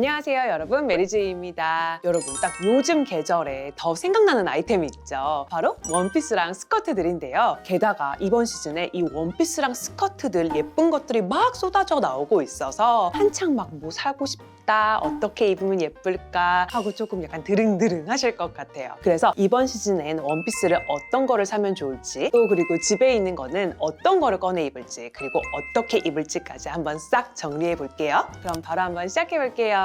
안녕하세요 여러분. 메리제이입니다. 여러분 딱 요즘 계절에 더 생각나는 아이템이 있죠. 바로 원피스랑 스커트들인데요. 게다가 이번 시즌에 이 원피스랑 스커트들 예쁜 것들이 막 쏟아져 나오고 있어서 한창 막 뭐 사고 싶다 어떻게 입으면 예쁠까 하고 조금 약간 드릉드릉 하실 것 같아요. 그래서 이번 시즌엔 원피스를 어떤 거를 사면 좋을지 또 그리고 집에 있는 거는 어떤 거를 꺼내 입을지 그리고 어떻게 입을지까지 한번 싹 정리해 볼게요. 그럼 바로 한번 시작해 볼게요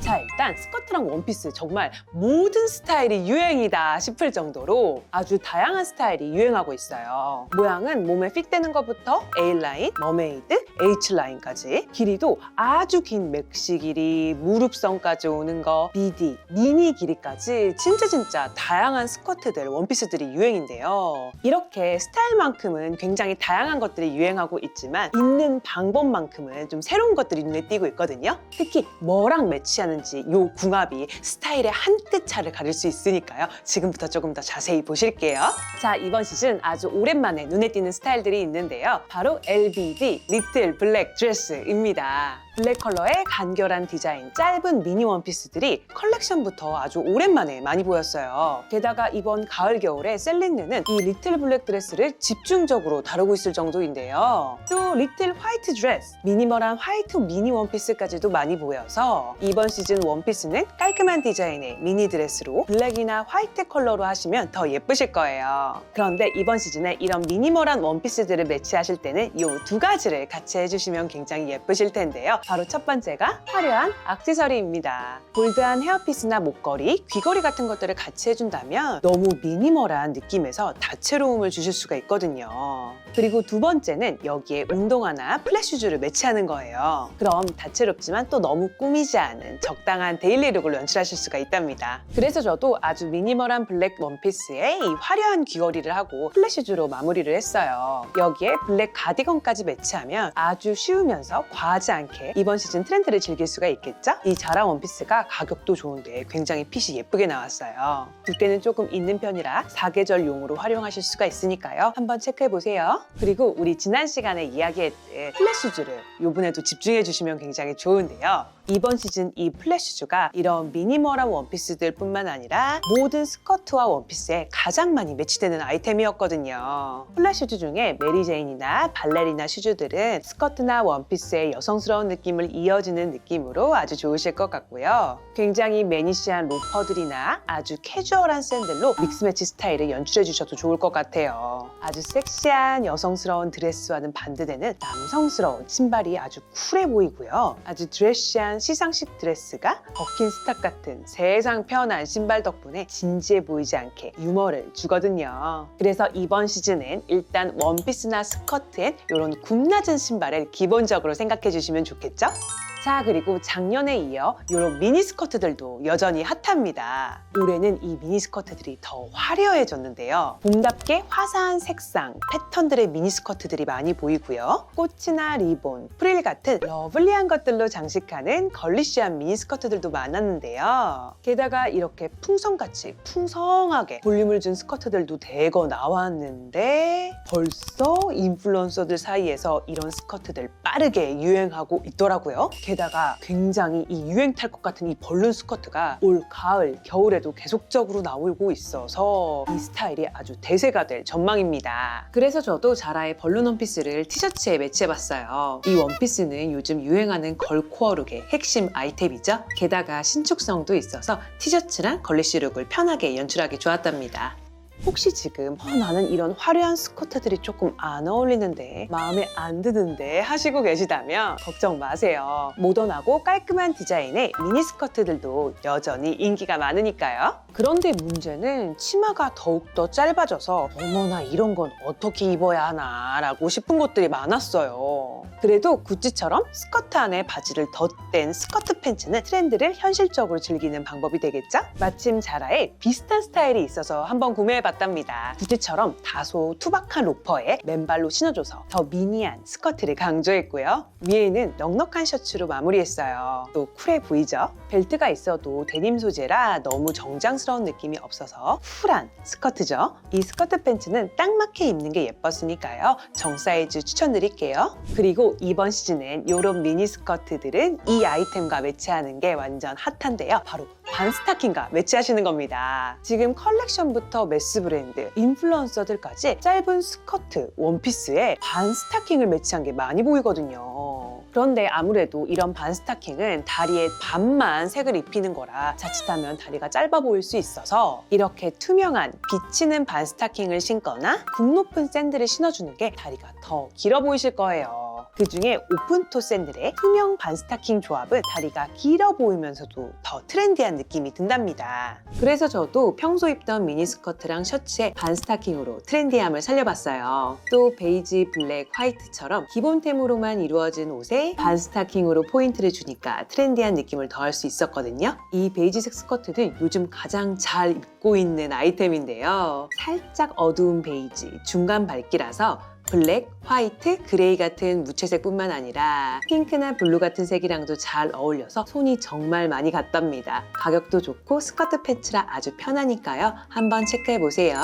자 일단 스커트랑 원피스 정말 모든 스타일이 유행이다 싶을 정도로 아주 다양한 스타일이 유행하고 있어요. 모양은 몸에 핏되는 것부터 A라인, 머메이드, H라인까지. 길이도 아주 긴 맥시 길이, 무릎선까지 오는 거 미디, 미니 길이까지 진짜 진짜 다양한 스커트들, 원피스들이 유행인데요. 이렇게 스타일만큼은 굉장히 다양한 것들이 유행하고 있지만 입는 방법만큼은 좀 새로운 것들이 눈에 띄고 있거든요. 특히 뭐랑 매치하는 지 요 궁합이 스타일의 한 끗 차를 가릴 수 있으니까요. 지금부터 조금 더 자세히 보실게요. 자, 이번 시즌 아주 오랜만에 눈에 띄는 스타일들이 있는데요. 바로 LBD 리틀 블랙 드레스입니다. 블랙 컬러의 간결한 디자인, 짧은 미니 원피스들이 컬렉션부터 아주 오랜만에 많이 보였어요. 게다가 이번 가을 겨울에 셀린느는 이 리틀 블랙 드레스를 집중적으로 다루고 있을 정도인데요. 또 리틀 화이트 드레스, 미니멀한 화이트 미니 원피스까지도 많이 보여서 이번 시즌 원피스는 깔끔한 디자인의 미니 드레스로 블랙이나 화이트 컬러로 하시면 더 예쁘실 거예요. 그런데 이번 시즌에 이런 미니멀한 원피스들을 매치하실 때는 이 두 가지를 같이 해주시면 굉장히 예쁘실 텐데요. 바로 첫 번째가 화려한 액세서리입니다. 볼드한 헤어피스나 목걸이, 귀걸이 같은 것들을 같이 해준다면 너무 미니멀한 느낌에서 다채로움을 주실 수가 있거든요. 그리고 두 번째는 여기에 운동화나 플랫슈즈를 매치하는 거예요. 그럼 다채롭지만 또 너무 꾸미지 않은 적당한 데일리 룩을 연출하실 수가 있답니다. 그래서 저도 아주 미니멀한 블랙 원피스에 이 화려한 귀걸이를 하고 플랫슈즈로 마무리를 했어요. 여기에 블랙 가디건까지 매치하면 아주 쉬우면서 과하지 않게 이번 시즌 트렌드를 즐길 수가 있겠죠? 이 자라 원피스가 가격도 좋은데 굉장히 핏이 예쁘게 나왔어요. 두께는 조금 있는 편이라 사계절용으로 활용하실 수가 있으니까요. 한번 체크해 보세요. 그리고 우리 지난 시간에 이야기했던 플랫슈즈를 이번에도 집중해 주시면 굉장히 좋은데요. 이번 시즌 이 플랫슈즈가 이런 미니멀한 원피스들 뿐만 아니라 모든 스커트와 원피스에 가장 많이 매치되는 아이템이었거든요. 플랫슈즈 중에 메리제인이나 발레리나 슈즈들은 스커트나 원피스의 여성스러운 느낌을 이어지는 느낌으로 아주 좋으실 것 같고요. 굉장히 매니시한 로퍼들이나 아주 캐주얼한 샌들로 믹스매치 스타일을 연출해 주셔도 좋을 것 같아요. 아주 섹시한 여성스러운 드레스와는 반대되는 남성스러운 신발이 아주 쿨해 보이고요. 아주 드레시한 시상식 드레스가 버킨 스탁 같은 세상 편한 신발 덕분에 진지해 보이지 않게 유머를 주거든요. 그래서 이번 시즌은 일단 원피스나 스커트엔 이런 굽 낮은 신발을 기본적으로 생각해 주시면 좋겠죠? 자 그리고 작년에 이어 이런 미니 스커트들도 여전히 핫합니다. 올해는 이 미니 스커트들이 더 화려해졌는데요. 봄답게 화사한 색상, 패턴들의 미니 스커트들이 많이 보이고요. 꽃이나 리본, 프릴 같은 러블리한 것들로 장식하는 걸리시한 미니 스커트들도 많았는데요. 게다가 이렇게 풍선같이 풍성하게 볼륨을 준 스커트들도 대거 나왔는데 벌써 인플루언서들 사이에서 이런 스커트들 빠르게 유행하고 있더라고요. 게다가 굉장히 이 유행 탈 것 같은 이 벌룬 스커트가 올 가을, 겨울에도 계속적으로 나오고 있어서 이 스타일이 아주 대세가 될 전망입니다. 그래서 저도 자라의 벌룬 원피스를 티셔츠에 매치해봤어요. 이 원피스는 요즘 유행하는 걸코어 룩의 핵심 아이템이죠. 게다가 신축성도 있어서 티셔츠랑 걸리시 룩을 편하게 연출하기 좋았답니다. 혹시 지금 어, 나는 이런 화려한 스커트들이 조금 안 어울리는데 마음에 안 드는데 하시고 계시다면 걱정 마세요. 모던하고 깔끔한 디자인의 미니 스커트들도 여전히 인기가 많으니까요. 그런데 문제는 치마가 더욱더 짧아져서 어머나 이런 건 어떻게 입어야 하나 라고 싶은 것들이 많았어요. 그래도 구찌처럼 스커트 안에 바지를 덧댄 스커트 팬츠는 트렌드를 현실적으로 즐기는 방법이 되겠죠? 마침 자라에 비슷한 스타일이 있어서 한번 구매해봤어요. 봤답니다. 구찌처럼 다소 투박한 로퍼에 맨발로 신어줘서 더 미니한 스커트를 강조했고요. 위에는 넉넉한 셔츠로 마무리했어요. 또 쿨해 보이죠? 벨트가 있어도 데님 소재라 너무 정장스러운 느낌이 없어서 쿨한 스커트죠. 이 스커트 팬츠는 딱 맞게 입는 게 예뻤으니까요. 정 사이즈 추천드릴게요. 그리고 이번 시즌엔 이런 미니 스커트들은 이 아이템과 매치하는 게 완전 핫한데요. 바로 반 스타킹과 매치하시는 겁니다. 지금 컬렉션부터 매스 브랜드, 인플루언서들까지 짧은 스커트, 원피스에 반 스타킹을 매치한 게 많이 보이거든요. 그런데 아무래도 이런 반 스타킹은 다리에 반만 색을 입히는 거라 자칫하면 다리가 짧아 보일 수 있어서 이렇게 투명한 비치는 반 스타킹을 신거나 굽 높은 샌들을 신어주는 게 다리가 더 길어 보이실 거예요. 그 중에 오픈토 샌들의 투명 반 스타킹 조합은 다리가 길어 보이면서도 더 트렌디한 느낌이 든답니다. 그래서 저도 평소 입던 미니스커트랑 셔츠에 반 스타킹으로 트렌디함을 살려봤어요. 또 베이지, 블랙, 화이트처럼 기본템으로만 이루어진 옷에 반 스타킹으로 포인트를 주니까 트렌디한 느낌을 더할 수 있었거든요. 이 베이지색 스커트는 요즘 가장 잘 입고 있는 아이템인데요. 살짝 어두운 베이지, 중간 밝기라서 블랙, 화이트, 그레이 같은 무채색뿐만 아니라 핑크나 블루 같은 색이랑도 잘 어울려서 손이 정말 많이 갔답니다. 가격도 좋고 스커트 팬츠라 아주 편하니까요. 한번 체크해 보세요.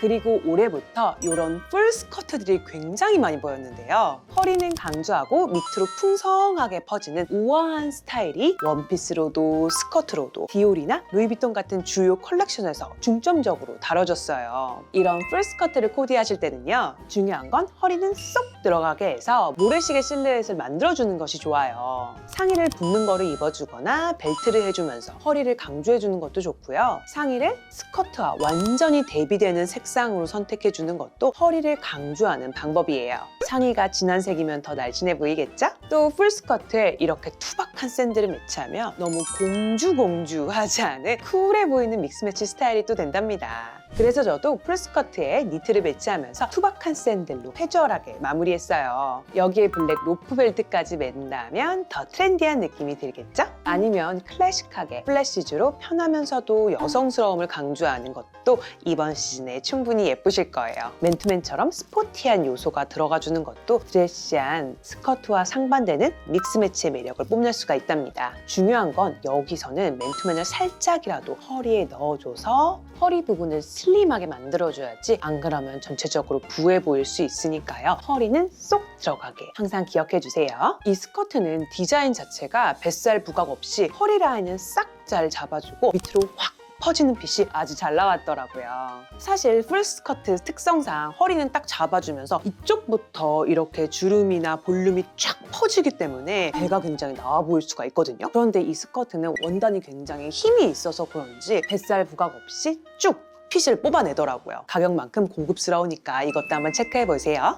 그리고 올해부터 이런 풀 스커트들이 굉장히 많이 보였는데요. 허리는 강조하고 밑으로 풍성하게 퍼지는 우아한 스타일이 원피스로도 스커트로도 디올이나 루이비통 같은 주요 컬렉션에서 중점적으로 다뤄졌어요. 이런 풀 스커트를 코디하실 때는요. 중요한 건 허리는 쏙 들어가게 해서 모래시계 실루엣을 만들어주는 것이 좋아요. 상의를 붙는 거를 입어주거나 벨트를 해주면서 허리를 강조해주는 것도 좋고요. 상의를 스커트와 완전히 대비되는 색상으로 선택해주는 것도 허리를 강조하는 방법이에요. 상의가 진한 색이면 더 날씬해 보이겠죠? 또 풀스커트에 이렇게 투박한 샌들을 매치하면 너무 공주공주하지 않은 쿨해 보이는 믹스매치 스타일이 또 된답니다. 그래서 저도 풀스커트에 니트를 매치하면서 투박한 샌들로 캐주얼하게 마무리했어요. 여기에 블랙 로프 벨트까지 맨다면 더 트렌디한 느낌이 들겠죠? 아니면 클래식하게 플래시즈로 편하면서도 여성스러움을 강조하는 것도 이번 시즌에 충분히 예쁘실 거예요. 맨투맨처럼 스포티한 요소가 들어가 주는 것도 드레시한 스커트와 상반되는 믹스매치의 매력을 뽐낼 수가 있답니다. 중요한 건 여기서는 맨투맨을 살짝이라도 허리에 넣어줘서 허리 부분을 슬림하게 만들어줘야지 안 그러면 전체적으로 부해 보일 수 있으니까요. 허리는 쏙 들어가게 항상 기억해 주세요. 이 스커트는 디자인 자체가 뱃살 부각 없이 허리 라인은 싹 잘 잡아주고 밑으로 확 퍼지는 핏이 아주 잘 나왔더라고요. 사실 풀스커트 특성상 허리는 딱 잡아주면서 이쪽부터 이렇게 주름이나 볼륨이 쫙 퍼지기 때문에 배가 굉장히 나와 보일 수가 있거든요. 그런데 이 스커트는 원단이 굉장히 힘이 있어서 그런지 뱃살 부각 없이 쭉 핏을 뽑아내더라고요. 가격만큼 고급스러우니까 이것도 한번 체크해 보세요.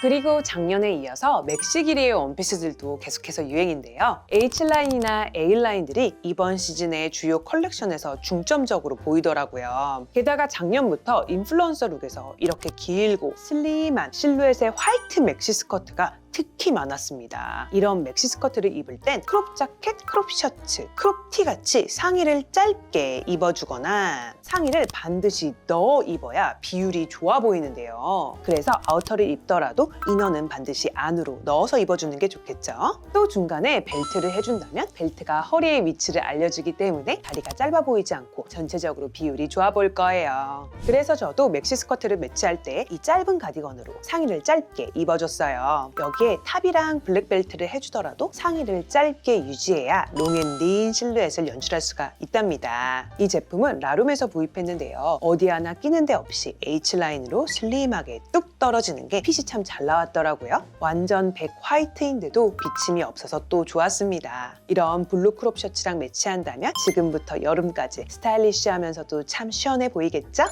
그리고 작년에 이어서 맥시 길이의 원피스들도 계속해서 유행인데요. H라인이나 A라인들이 이번 시즌의 주요 컬렉션에서 중점적으로 보이더라고요. 게다가 작년부터 인플루언서 룩에서 이렇게 길고 슬림한 실루엣의 화이트 맥시 스커트가 특히 많았습니다. 이런 맥시 스커트를 입을 땐 크롭 자켓, 크롭 셔츠, 크롭 티 같이 상의를 짧게 입어주거나 상의를 반드시 넣어 입어야 비율이 좋아 보이는데요. 그래서 아우터를 입더라도 이너는 반드시 안으로 넣어서 입어주는 게 좋겠죠. 또 중간에 벨트를 해준다면 벨트가 허리의 위치를 알려주기 때문에 다리가 짧아 보이지 않고 전체적으로 비율이 좋아 보일 거예요. 그래서 저도 맥시 스커트를 매치할 때 이 짧은 가디건으로 상의를 짧게 입어줬어요. 여기에 탑이랑 블랙벨트를 해주더라도 상의를 짧게 유지해야 롱앤린 실루엣을 연출할 수가 있답니다. 이 제품은 라룸에서 구입했는데요. 어디 하나 끼는 데 없이 H라인으로 슬림하게 뚝 떨어지는 게 핏이 참 잘 나왔더라고요. 완전 백 화이트인데도 비침이 없어서 또 좋았습니다. 이런 블루 크롭 셔츠랑 매치한다면 지금부터 여름까지 스타일리시하면서도 참 시원해 보이겠죠?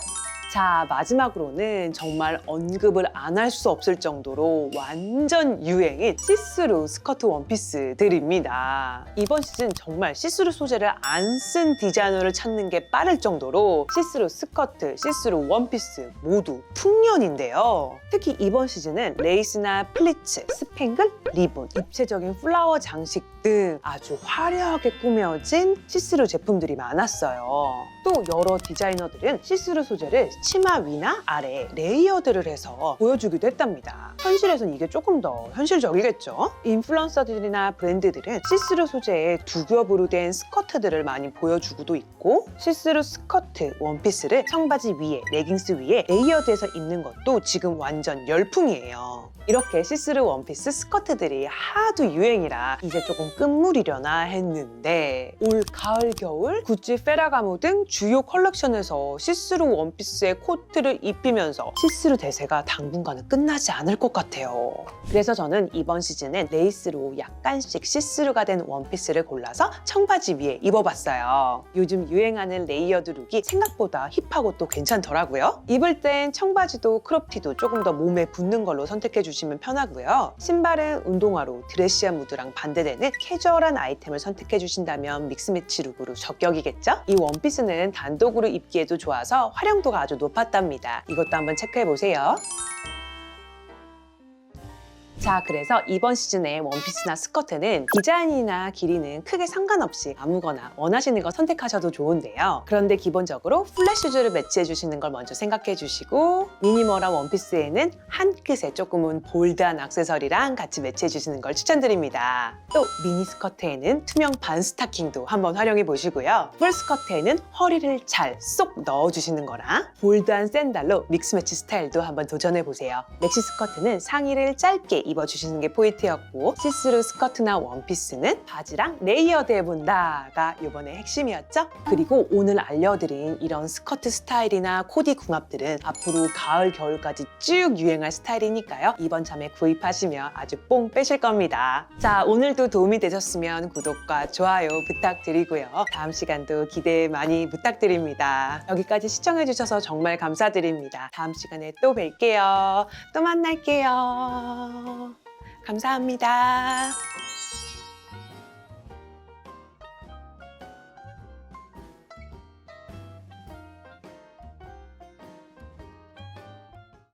자, 마지막으로는 정말 언급을 안 할 수 없을 정도로 완전 유행인 시스루 스커트 원피스들입니다. 이번 시즌 정말 시스루 소재를 안 쓴 디자이너를 찾는 게 빠를 정도로 시스루 스커트, 시스루 원피스 모두 풍년인데요. 특히 이번 시즌은 레이스나 플리츠, 스팽글, 리본, 입체적인 플라워 장식 등 아주 화려하게 꾸며진 시스루 제품들이 많았어요. 또 여러 디자이너들은 시스루 소재를 치마 위나 아래 레이어드를 해서 보여주기도 했답니다. 현실에선 이게 조금 더 현실적이겠죠? 인플루언서들이나 브랜드들은 시스루 소재의 두 겹으로 된 스커트들을 많이 보여주고도 있고 시스루 스커트, 원피스를 청바지 위에, 레깅스 위에 레이어드해서 입는 것도 지금 완전 열풍이에요. 이렇게 시스루 원피스 스커트들이 하도 유행이라 이제 조금 끝물이려나 했는데 올 가을 겨울 구찌 페라가모 등 주요 컬렉션에서 시스루 원피스의 코트를 입히면서 시스루 대세가 당분간은 끝나지 않을 것 같아요. 그래서 저는 이번 시즌엔 레이스로 약간씩 시스루가 된 원피스를 골라서 청바지 위에 입어봤어요. 요즘 유행하는 레이어드 룩이 생각보다 힙하고 또 괜찮더라고요. 입을 땐 청바지도 크롭티도 조금 더 몸에 붙는 걸로 선택해 주시 면 편하고요. 신발은 운동화로 드레시한 무드랑 반대되는 캐주얼한 아이템을 선택해 주신다면 믹스매치 룩으로 적격이겠죠? 이 원피스는 단독으로 입기에도 좋아서 활용도가 아주 높았답니다. 이것도 한번 체크해 보세요. 자, 그래서 이번 시즌의 원피스나 스커트는 디자인이나 길이는 크게 상관없이 아무거나 원하시는 거 선택하셔도 좋은데요. 그런데 기본적으로 플랫 슈즈를 매치해 주시는 걸 먼저 생각해 주시고 미니멀한 원피스에는 한 끗에 조금은 볼드한 액세서리랑 같이 매치해 주시는 걸 추천드립니다. 또 미니 스커트에는 투명 반 스타킹도 한번 활용해 보시고요. 풀 스커트에는 허리를 잘 쏙 넣어 주시는 거랑 볼드한 샌들로 믹스매치 스타일도 한번 도전해 보세요. 맥시 스커트는 상의를 짧게 입어주시는 게 포인트였고 시스루 스커트나 원피스는 바지랑 레이어드 해본다가 이번에 핵심이었죠. 그리고 오늘 알려드린 이런 스커트 스타일이나 코디 궁합들은 앞으로 가을 겨울까지 쭉 유행할 스타일이니까요. 이번 참에 구입하시면 아주 뽕 빼실 겁니다. 자 오늘도 도움이 되셨으면 구독과 좋아요 부탁드리고요. 다음 시간도 기대 많이 부탁드립니다. 여기까지 시청해주셔서 정말 감사드립니다. 다음 시간에 또 뵐게요. 또 만날게요. 감사합니다.